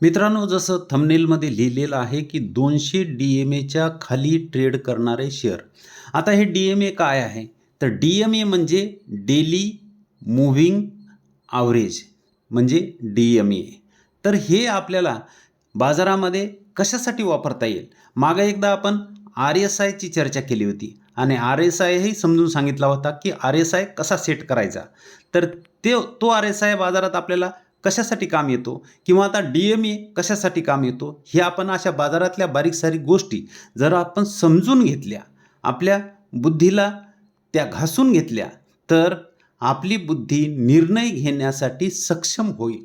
मित्रांनो जसं थंबनेलमध्ये लिहिलेलं आहे की दोनशे डी एम एच्या खाली ट्रेड करणारे शेअर आता हे डी एम ए काय आहे? तर डी एम ए म्हणजे डेली मूव्हिंग ॲव्हरेज म्हणजे डी एम ए तर हे आपल्याला बाजारामध्ये कशासाठी वापरता येईल? मागं एकदा आपण आर एस आयची चर्चा केली होती आणि आर एस आयही समजून सांगितला होता की आर एस आय कसा सेट करायचा? तर ते तो आर एस आय बाजारात आपल्याला कशासाठी काम येतो? किंवा आता डी एम ए कशासाठी काम येतो? हे आपण अशा बाजारातल्या बारीक सारीक गोष्टी जर आपण समजून घेतल्या आपल्या बुद्धीला त्या घासून घेतल्या तर आपली बुद्धी निर्णय घेण्यासाठी सक्षम होईल.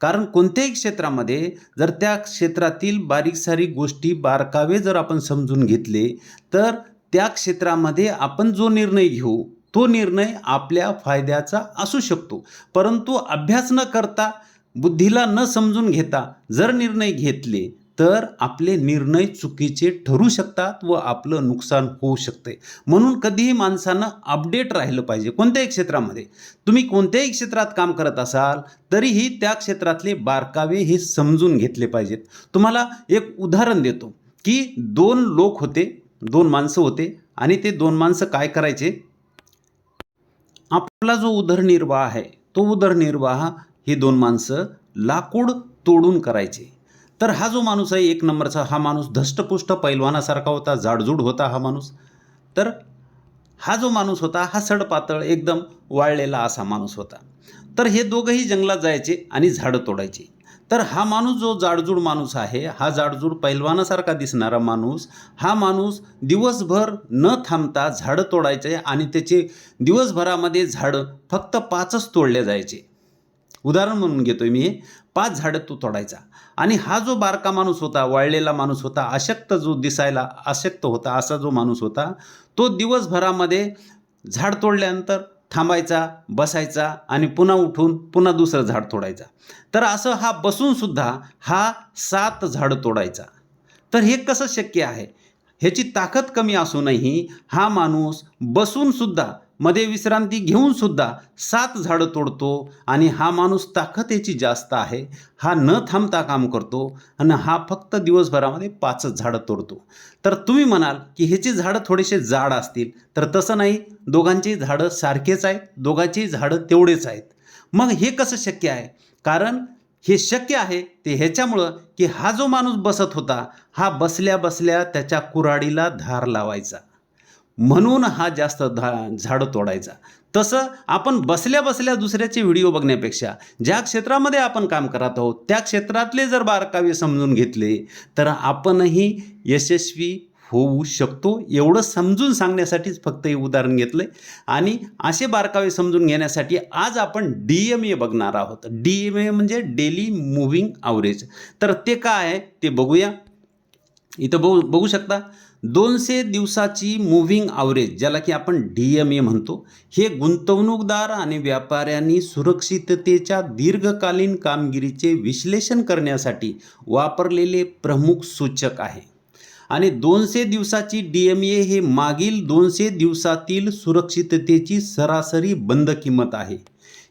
कारण कोणत्याही क्षेत्रामध्ये जर त्या क्षेत्रातील बारीक सारीक गोष्टी बारकावे जर आपण समजून घेतले तर त्या क्षेत्रामध्ये आपण जो निर्णय घेऊ तो निर्णय आपल्या फायद्याचा असू शकतो. परंतु अभ्यास न करता बुद्धीला न समजून घेता जर निर्णय घेतले तर आपले निर्णय चुकीचे ठरू शकतात व आपलं नुकसान होऊ शकते. म्हणून कधीही माणसानं अपडेट राहिलं पाहिजे कोणत्याही क्षेत्रामध्ये. तुम्ही कोणत्याही क्षेत्रात काम करत असाल तरीही त्या क्षेत्रातले बारकावे हे समजून घेतले पाहिजेत. तुम्हाला एक उदाहरण देतो की दोन लोक होते दोन माणसं होते आणि ते दोन माणसं काय करायचे? आपला जो उदरनिर्वाह आहे तो उदरनिर्वाह ही दोन माणसं लाकूड तोडून करायचे. तर हा जो माणूस आहे एक नंबरचा हा माणूस धष्टपुष्ट पैलवानासारखा होता जाडजूड होता हा माणूस. तर हा जो माणूस होता हा सडपातळ एकदम वाळलेला असा माणूस होता. तर हे दोघंही जंगलात जायचे आणि झाडं तोडायचे. तर हा माणूस जो जाडजूड माणूस आहे हा जाडजूड पैलवानासारखा दिसणारा माणूस हा माणूस दिवसभर न थांबता झाडं तोडायचे आणि त्याचे दिवसभरामध्ये झाडं फक्त पाचच तोडले जायचे. उदाहरण म्हणून घेतोय मी. पाच झाडं तो तोडायचा. आणि हा जो बारका माणूस होता वाळलेला माणूस होता अशक्त जो दिसायला अशक्त होता असा जो माणूस होता तो दिवसभरामध्ये झाड तोडल्यानंतर थांबायचा बसायचा आणि पुन्हा उठून पुन्हा दुसरं झाड तोडायचा. तर असं हा बसूनसुद्धा हा सात झाडं तोडायचा. तर हे कसं शक्य आहे? ह्याची ताकद कमी असूनही हा माणूस बसूनसुद्धा मध्ये विश्रांती घेऊन सुद्धा सात झाडं तोडतो आणि हा माणूस ताकद जास्त आहे. हा न थांबता काम करतो आणि हा फक्त दिवसभरामध्ये पाचच झाडं तोडतो. तर तुम्ही म्हणाल की ह्याची झाडं थोडेसे जाड असतील तर तसं नाही. दोघांची झाडं सारखेच आहेत दोघांची झाडं तेवढेच आहेत. मग हे कसं शक्य आहे? कारण हे शक्य आहे ते ह्याच्यामुळं की हा जो माणूस बसत होता हा बसल्या बसल्या त्याच्या कुऱ्हाडीला धार लावायचा. म्हणून हा जास्त धा झाडं तोडायचा. तसं आपण बसल्या बसल्या दुसऱ्याचे व्हिडिओ बघण्यापेक्षा ज्या क्षेत्रामध्ये आपण काम करत आहोत त्या क्षेत्रातले जर बारकावे समजून घेतले तर आपणही यशस्वी होऊ शकतो. एवढं समजून सांगण्यासाठीच फक्त हे उदाहरण घेतलं आहे आणि असे बारकावे समजून घेण्यासाठी आज आपण डी एम ए बघणार आहोत. डी एम ए म्हणजे डेली मूव्हिंग ॲव्हरेज. तर ते काय आहे ते बघूया. इथं बघू बघू शकता. दोनशे दिवसाची मूव्हिंग ॲव्हरेज ज्याला की आपण डी एम ए म्हणतो हे गुंतवणूकदार आणि व्यापाऱ्यांनी सुरक्षिततेच्या दीर्घकालीन कामगिरीचे विश्लेषण करण्यासाठी वापरलेले प्रमुख सूचक आहे. आणि दोनशे दिवसाची डी एम ए हे मागील दोनशे दिवसातील सुरक्षिततेची सरासरी बंद किंमत आहे.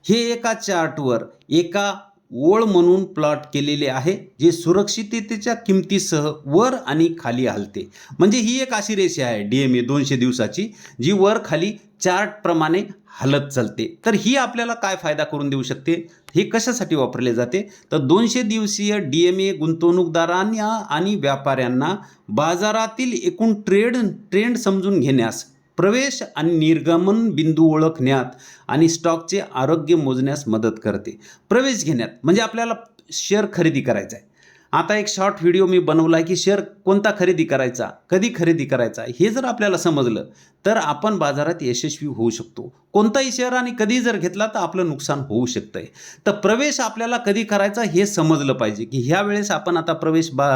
हे एका चार्टवर एका ओळ म्हणून प्लॉट केलेले आहे जे सुरक्षिततेच्या किमतीसह वर आणि खाली हलते. म्हणजे ही एक अशी रेषा आहे डी एम ए दोनशे दिवसाची जी वर खाली चार्टप्रमाणे हलत चालते. तर ही आपल्याला काय फायदा करून देऊ शकते? हे कशासाठी वापरले जाते? तर दोनशे दिवसीय डी एम ए गुंतवणूकदारांना आणि व्यापाऱ्यांना बाजारातील एकूण ट्रेड ट्रेंड समजून घेण्यास प्रवेश आणि निर्गमन बिंदू ओळखण्यात आणि स्टॉकचे आरोग्य मोजण्यास मदत करते. प्रवेश घेण्यात म्हणजे आपल्याला शेअर खरेदी करायचा आहे आता एक शॉर्ट व्हिडिओ मी बनवला आहे की शेअर कोणता खरेदी करायचा कधी खरेदी करायचा हे जर आपल्याला समजलं तर आपण बाजारात यशस्वी होऊ शकतो. कोणताही शेअर आणि कधी जर घेतला तर आपलं नुकसान होऊ शकतं आहे तर प्रवेश आपल्याला कधी करायचा हे समजलं पाहिजे की ह्या वेळेस आपण आता प्रवेश बा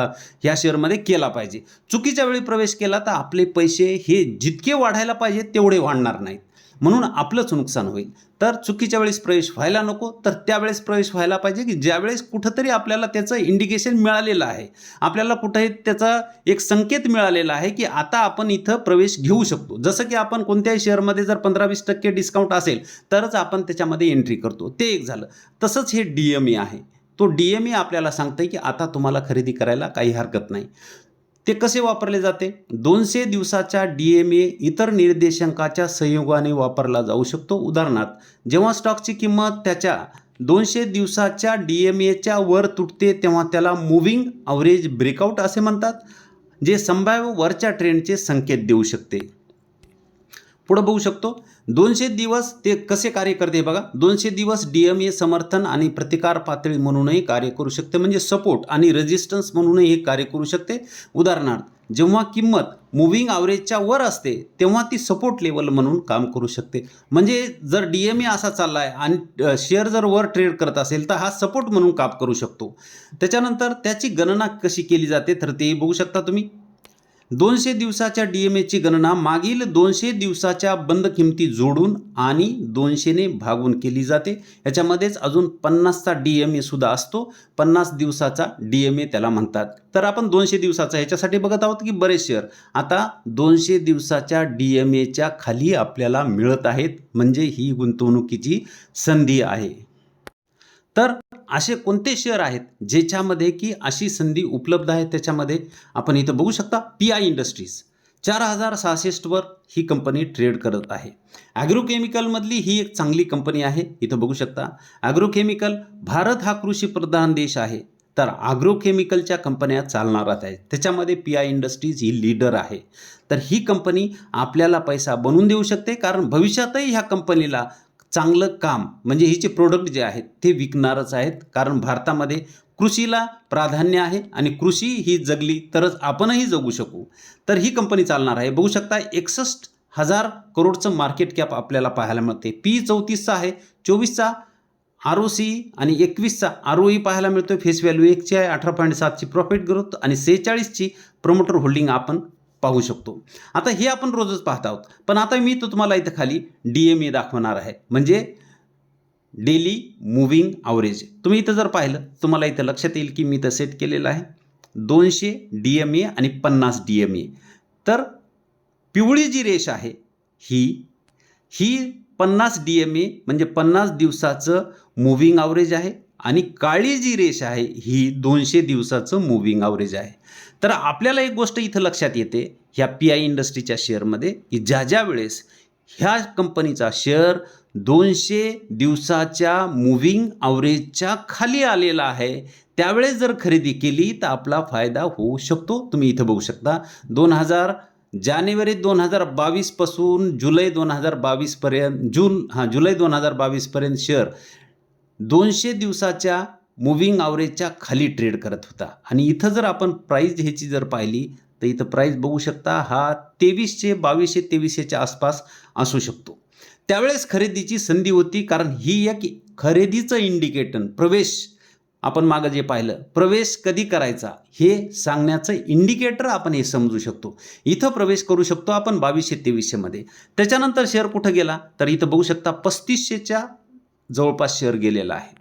ह्या शेअरमध्ये केला पाहिजे. चुकीच्या वेळी प्रवेश केला तर आपले पैसे हे जितके वाढायला पाहिजे तेवढे वाढणार नाहीत. म्हणून आपलंच नुकसान होईल. तर चुकीच्या वेळेस प्रवेश व्हायला नको तर त्यावेळेस प्रवेश व्हायला पाहिजे की ज्यावेळेस कुठंतरी आपल्याला त्याचं इंडिकेशन मिळालेलं आहे. आपल्याला कुठंही त्याचा एक संकेत मिळालेला आहे की आता आपण इथं प्रवेश घेऊ शकतो. जसं की आपण कोणत्याही शेअरमध्ये जर पंधरा वीस टक्के डिस्काउंट असेल तरच आपण त्याच्यामध्ये एंट्री करतो. ते एक झालं. तसंच हे डी एम ए आहे. तो डी एम ए आपल्याला सांगतं की आता तुम्हाला खरेदी करायला काही हरकत नाही. ते कसे वापरले जाते? दोनशे दिवसाच्या डी एम ए इतर निर्देशांकाच्या संयोगाने वापरला जाऊ शकतो. उदाहरणार्थ जेव्हा स्टॉकची किंमत त्याच्या दोनशे दिवसाच्या डी एम एच्या वर तुटते तेव्हा त्याला मुव्हिंग अवरेज ब्रेकआउट असे म्हणतात जे संभाव्य वरच्या ट्रेंडचे संकेत देऊ शकते. पुढं बघू शकतो. दोनशे दिवस ते कसे कार्य करते बघा. दोनशे दिवस डी एम ए समर्थन आणि प्रतिकार पातळी म्हणूनही कार्य करू शकते. म्हणजे सपोर्ट आणि रेजिस्टन्स म्हणूनही हे कार्य करू शकते. उदाहरणार्थ जेव्हा किंमत मुव्हिंग ॲव्हरेजच्या वर असते तेव्हा ती सपोर्ट लेवल म्हणून काम करू शकते. म्हणजे जर डी एम ए असा चालला आहे आणि शेअर जर वर ट्रेड करत असेल तर हा सपोर्ट म्हणून काम करू शकतो. त्याच्यानंतर त्याची गणना कशी केली जाते तर तेही बघू शकता तुम्ही. दोनशे दिवसाच्या डी एम एची गणना मागील दोनशे दिवसाच्या बंद किमती जोडून आणि दोनशेने भागून केली जाते. याच्यामध्येच अजून पन्नासचा डी एम ए सुद्धा असतो. पन्नास दिवसाचा डी एम ए त्याला म्हणतात. तर आपण दोनशे दिवसाचा ह्याच्यासाठी बघत आहोत की बरेच शेअर आता दोनशे दिवसाच्या डी एम एच्या खाली आपल्याला मिळत आहेत. म्हणजे ही गुंतवणुकीची संधी आहे. तर असे कोणते शेअर आहेत ज्याच्यामध्ये की अशी संधी उपलब्ध आहे? त्याच्यामध्ये आपण इथं बघू शकता पी आय इंडस्ट्रीज चार हजार सहासष्टवर ही कंपनी ट्रेड करत आहे. ॲग्रोकेमिकलमधली ही एक चांगली कंपनी आहे. इथं बघू शकता ॲग्रोकेमिकल भारत हा कृषीप्रधान देश आहे. तर ॲग्रोकेमिकलच्या कंपन्या चालणारच आहेत त्याच्यामध्ये पी आय इंडस्ट्रीज ही लीडर आहे. तर ही कंपनी आपल्याला पैसा बनवून देऊ शकते कारण भविष्यातही ह्या कंपनीला चांगलं काम म्हणजे हिचे प्रोडक्ट जे आहेत ते विकणारच आहेत. कारण भारतामध्ये कृषीला प्राधान्य आहे आणि कृषी ही जगली तरच आपणही जगू शकू. तर ही कंपनी चालणार आहे. बघू शकता एकसष्ट हजार करोडचं मार्केट कॅप आपल्याला पाहायला मिळते. पी चौतीसचा आहे चोवीसचा आर ओ सी आणि एकवीसचा आर ओ ई पाहायला मिळतो फेस व्हॅल्यू एकची आहे अठरा पॉईंट सातची प्रॉफिट ग्रोथ आणि सेहेचाळीसची प्रमोटर होल्डिंग आपण पाहू शकतो. आता हे आपण रोजच पाहत आहोत. पण आता मी तो तुम्हाला इथं खाली डी एम ए दाखवणार आहे. म्हणजे डेली मुव्हिंग ॲव्हरेज. तुम्ही इथं जर पाहिलं तुम्हाला इथं लक्षात येईल की मी इथं सेट केलेलं आहे. दोनशे डी एम ए आणि पन्नास डी एम ए तर पिवळी जी रेष आहे ही ही पन्नास डी एम ए म्हणजे पन्नास दिवसाचं मुव्हिंग ॲव्हरेज आहे आणि काळी जी रेष आहे ही दोनशे दिवसाचं मुव्हिंग ॲव्हरेज आहे. तर आपल्याला एक गोष्ट इथं लक्षात येते ह्या पी आय इंडस्ट्रीच्या शेअरमध्ये की ज्या ज्या वेळेस ह्या कंपनीचा शेअर दोनशे दिवसाच्या मुव्हिंग ॲव्हरेजच्या खाली आलेला आहे त्यावेळेस जर खरेदी केली तर आपला फायदा होऊ शकतो. तुम्ही इथं बघू शकता दोन हजार जानेवारी दोन हजार बावीसपासून जुलै दोन हजार बावीसपर्यंत जून हां जुलै दोन हजार बावीसपर्यंत शेअर दोनशे दिवसाच्या मुव्हिंग ॲव्हरेजच्या खाली ट्रेड करत होता. आणि इथं जर आपण प्राईज ह्याची जर पाहिली तर इथं प्राईज बघू शकता हा तेवीसशे बावीसशे तेवीसशेच्या आसपास असू शकतो. त्यावेळेस खरेदीची संधी होती कारण ही एक खरेदीचं इंडिकेटर प्रवेश आपण मागं जे पाहिलं प्रवेश कधी करायचा हे सांगण्याचं इंडिकेटर आपण हे समजू शकतो. इथं प्रवेश करू शकतो आपण बावीसशे तेवीसशेमध्ये त्याच्यानंतर शेअर कुठं गेला? तर इथं बघू शकता पस्तीसशेच्या जवळपास शेअर गेलेला आहे.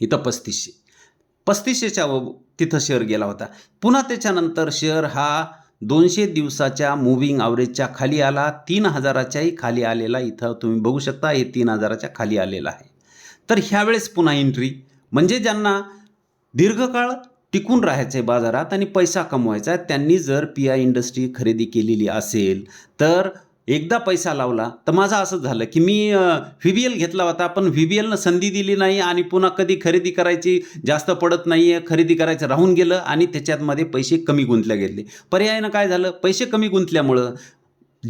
इथं पस्तीसशे. पस्तीसशेच्या व- तिथं शेअर गेला होता. पुन्हा त्याच्यानंतर शेअर हा दोनशे दिवसाच्या मुव्हिंग ॲव्हरेजच्या खाली आला. तीन हजाराच्याही खाली आलेला. इथं तुम्ही बघू शकता हे तीन हजाराच्या खाली आलेला आहे. तर ह्यावेळेस पुन्हा एंट्री म्हणजे ज्यांना दीर्घकाळ टिकून राहायचं आहे बाजारात आणि पैसा कमवायचा आहे त्यांनी जर पी आय इंडस्ट्री खरेदी केलेली असेल तर एकदा पैसा लावला तर माझं असं झालं की मी व्ही बी एल घेतला होता पण व्ही बी एलनं संधी दिली नाही आणि पुन्हा कधी खरेदी करायची जास्त पडत नाही आहे खरेदी करायचं राहून गेलं आणि त्याच्यातमध्ये पैसे कमी गुंतले गेले. पर्यायानं काय झालं? पैसे कमी गुंतल्यामुळं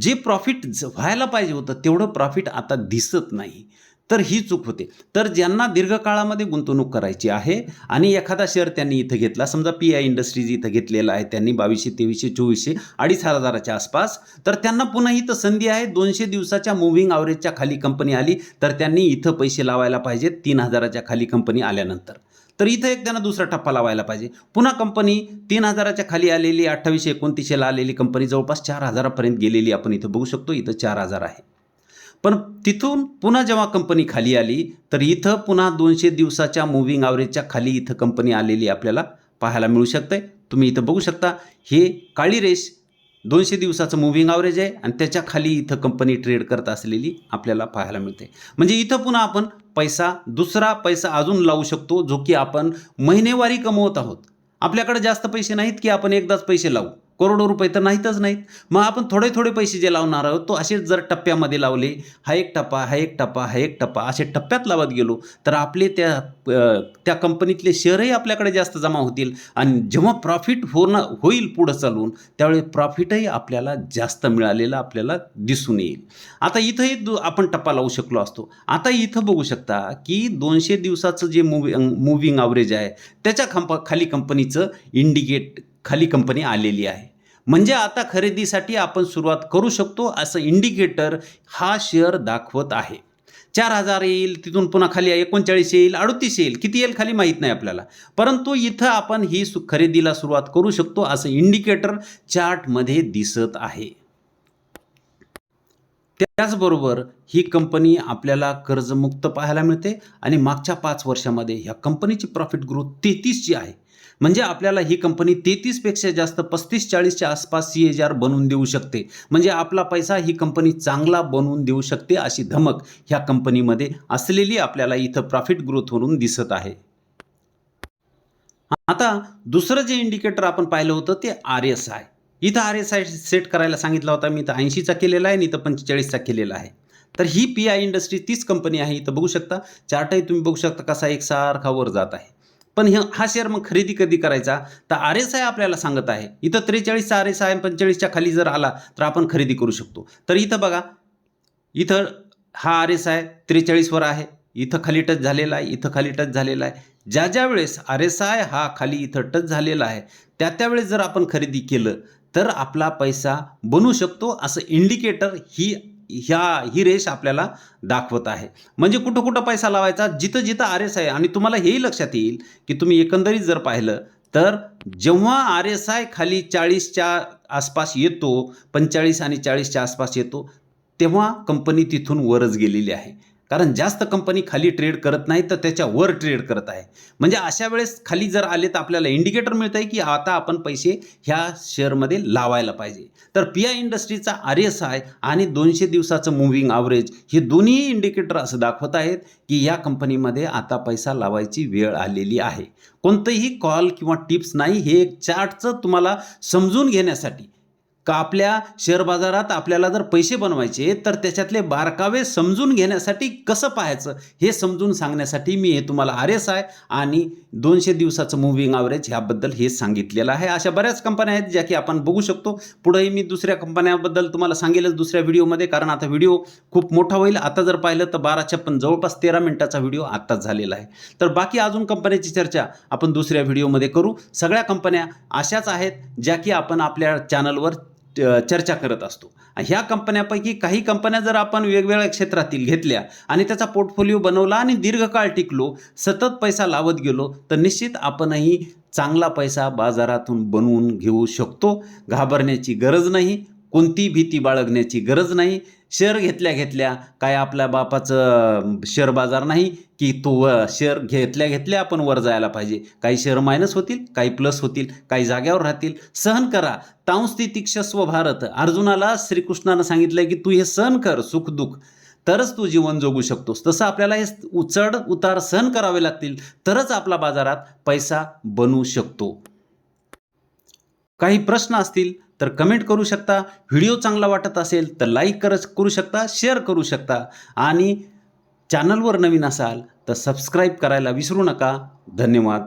जे प्रॉफिट व्हायला पाहिजे होतं तेवढं प्रॉफिट आता दिसत नाही. तर ही चूक होते. तर ज्यांना दीर्घकाळामध्ये गुंतवणूक करायची आहे आणि एखादा शेअर त्यांनी इथं घेतला समजा पी आय इंडस्ट्रीज इथं घेतलेला आहे त्यांनी बावीसशे तेवीसशे चोवीसशे अडीच हजाराच्या आसपास तर त्यांना पुन्हा इथं संधी आहे. दोनशे दिवसाच्या मुव्हिंग ॲव्हरेजच्या खाली कंपनी आली तर त्यांनी इथं पैसे लावायला पाहिजेत तीन हजाराच्या खाली कंपनी आल्यानंतर. तर इथं एक त्यांना दुसरा टप्पा लावायला पाहिजे. पुन्हा कंपनी तीन हजाराच्या खाली आलेली अठ्ठावीसशे एकोणतीसशेला आलेली कंपनी जवळपास चार हजारापर्यंत गेलेली आपण इथं बघू शकतो. इथं चार हजार आहे. पण तिथून पुन्हा जेव्हा कंपनी खाली आली तर इथं पुन्हा दोनशे दिवसाच्या मुव्हिंग ॲव्हरेजच्या खाली इथं कंपनी आलेली आपल्याला पाहायला मिळू शकते तुम्ही इथं बघू शकता हे काळी रेश दोनशे दिवसाचं मुव्हिंग ॲव्हरेज आहे आणि त्याच्याखाली इथं कंपनी ट्रेड करत असलेली आपल्याला पाहायला मिळते. म्हणजे इथं पुन्हा आपण पैसा दुसरा पैसा अजून लावू शकतो जो की आपण महिनेवारी कमवत आहोत. आपल्याकडे जास्त पैसे नाहीत की आपण एकदाच पैसे लावू? करोडो रुपये तर नाहीतच नाहीत. मग आपण थोडे थोडे पैसे जे लावणार आहोत तो असेच जर टप्प्यामध्ये लावले हा एक टप्पा हा एक टप्पा हा एक टप्पा असे टप्प्यात लावत गेलो तर आपले त्या त्या कंपनीतले शेअरही आपल्याकडे जास्त जमा होतील. आणि जेव्हा प्रॉफिट होणं होईल पुढं चालून त्यावेळी प्रॉफिटही आपल्याला जास्त मिळालेलं आपल्याला दिसून येईल. आता इथंही दु आपण टप्पा लावू शकलो असतो. आता इथं बघू शकता की दोनशे दिवसाचं जे मूव्हि मूव्हिंग ॲव्हरेज आहे त्याच्या खंप खाली कंपनीचं इंडिकेट खाली कंपनी आलेली आहे. म्हणजे आता खरेदीसाठी आपण सुरुवात करू शकतो असं इंडिकेटर हा शेअर दाखवत आहे. चार हजार येईल तिथून पुन्हा खाली एकोणचाळीस येईल अडतीस येईल किती येईल खाली माहीत नाही आपल्याला. परंतु इथं आपण ही सु खरेदीला सुरुवात करू शकतो असं इंडिकेटर चार्टमध्ये दिसत आहे. त्याचबरोबर ही कंपनी आपल्याला कर्जमुक्त पाहायला मिळते आणि मागच्या पाच वर्षामध्ये ह्या कंपनीची प्रॉफिट ग्रोथ तेहतीस जी आहे. म्हणजे आपल्याला ही कंपनी तेहतीसपेक्षा जास्त पस्तीस चाळीसच्या आसपास सी एच आर बनवून देऊ शकते. म्हणजे आपला पैसा ही कंपनी चांगला बनवून देऊ शकते अशी धमक ह्या कंपनीमध्ये असलेली आपल्याला इथं प्रॉफिट ग्रोथ म्हणून दिसत आहे. आता दुसरं जे इंडिकेटर आपण पाहिलं होतं ते आर एस आय इथं आर एस आय सेट करायला सांगितला होता. मी इथं ऐंशीचा केलेला आहे आणि इथं पंचेचाळीसचा केलेला आहे. तर ही पी आय इंडस्ट्री तीच कंपनी आहे. इथं बघू शकता. चार्टही तुम्ही बघू शकता कसा एक सारखा वर जात आहे. पण हे हा शेअर मग खरेदी कधी करायचा? तर आर एस आय आपल्याला सांगत आहे. इथं त्रेचाळीसचा आर एस आय पंचेचाळीसच्या खाली जर आला तर आपण खरेदी करू शकतो. तर इथं बघा. इथं हा आर एस आय त्रेचाळीसवर आहे. इथं खाली टच झालेला आहे. इथं खाली टच झालेला आहे. ज्या ज्या वेळेस आर एस आय हा खाली इथं टच झालेला आहे त्या त्यावेळेस जर आपण खरेदी केलं तर आपला पैसा बनू शकतो असं इंडिकेटर ही ह्या ही रेष आपल्याला दाखवत आहे. म्हणजे कुठं कुठं पैसा लावायचा? जिथं जिथं आर एस आय आणि तुम्हाला हेही लक्षात येईल की तुम्ही एकंदरीत जर पाहिलं तर जेव्हा आर एस आय खाली चाळीसच्या आसपास येतो पंचेचाळीस आणि चाळीसच्या आसपास येतो तेव्हा कंपनी तिथून वरच गेलेली आहे. कारण जास्त कंपनी खाली ट्रेड करत नाही तर त्याच्या वर ट्रेड करत आहे. म्हणजे अशा वेळेस खाली जर आले तर आपल्याला इंडिकेटर मिळतं आहे की आता आपण पैसे ह्या शेअरमध्ये लावायला पाहिजे. तर पी आय इंडस्ट्रीचा आर एस आय आणि दोनशे दिवसाचं मुव्हिंग ॲव्हरेज हे दोन्ही इंडिकेटर असं दाखवत आहेत की या कंपनीमध्ये आता पैसा लावायची वेळ आलेली आहे. कोणतंही कॉल किंवा टिप्स नाही हे एक चार्टचं तुम्हाला समजून घेण्यासाठी. का आपल्या शेअर बाजारात आपल्याला जर पैसे बनवायचे तर त्याच्यातले बारकावे समजून घेण्यासाठी कसं पाहायचं? हे समजून सांगण्यासाठी मी हे तुम्हाला आर एस आय आणि दोनशे दिवसाचं मुव्हिंग ॲव्हरेज ह्याबद्दल हे सांगितलेलं आहे. अशा बऱ्याच कंपन्या आहेत ज्या की आपण बघू शकतो. पुढेही मी दुसऱ्या कंपन्याबद्दल तुम्हाला सांगेलच दुसऱ्या व्हिडिओमध्ये कारण आता व्हिडिओ खूप मोठा होईल. आता जर पाहिलं तर बारा छप्पन जवळपास तेरा मिनिटाचा व्हिडिओ आत्ताच झालेला आहे. तर बाकी अजून कंपन्याची चर्चा आपण दुसऱ्या व्हिडिओमध्ये करू. सगळ्या कंपन्या अशाच आहेत ज्या की आपण आपल्या चॅनलवर चर्चा करत असतो. ह्या कंपन्यापैकी काही कंपन्या जर आपण वेगवेगळ्या क्षेत्रातील घेतल्या आणि त्याचा पोर्टफोलिओ बनवला आणि दीर्घकाळ टिकलो सतत पैसा लावत गेलो तर निश्चित आपणही चांगला पैसा बाजारातून बनवून घेऊ शकतो. घाबरण्याची गरज नाही कोणती भीती बाळगण्याची गरज नाही. शेअर घेतल्या घेतल्या काय आपल्या बापाचं शेअर बाजार नाही की तो शेअर घेतल्या घेतल्या आपण वर जायला पाहिजे. काही शेअर मायनस होतील काही प्लस होतील काही जाग्यावर राहतील. सहन करा. तांस्ती तिक्षस्व भारत. अर्जुनाला श्रीकृष्णानं सांगितलं की तू हे सहन कर सुख दुःख तरच तू जीवन जगू शकतोस. तसं आपल्याला हे उचढ उतार सहन करावे लागतील. तरच आपला बाजारात पैसा बनू शकतो. काही प्रश्न असतील? तर कमेंट करू शकता. व्हिडिओ चांगला वाटत असेल तर लाईक कर करू शकता शेअर करू शकता. आणि चॅनलवर नवीन असाल तर सबस्क्राईब करायला विसरू नका. धन्यवाद.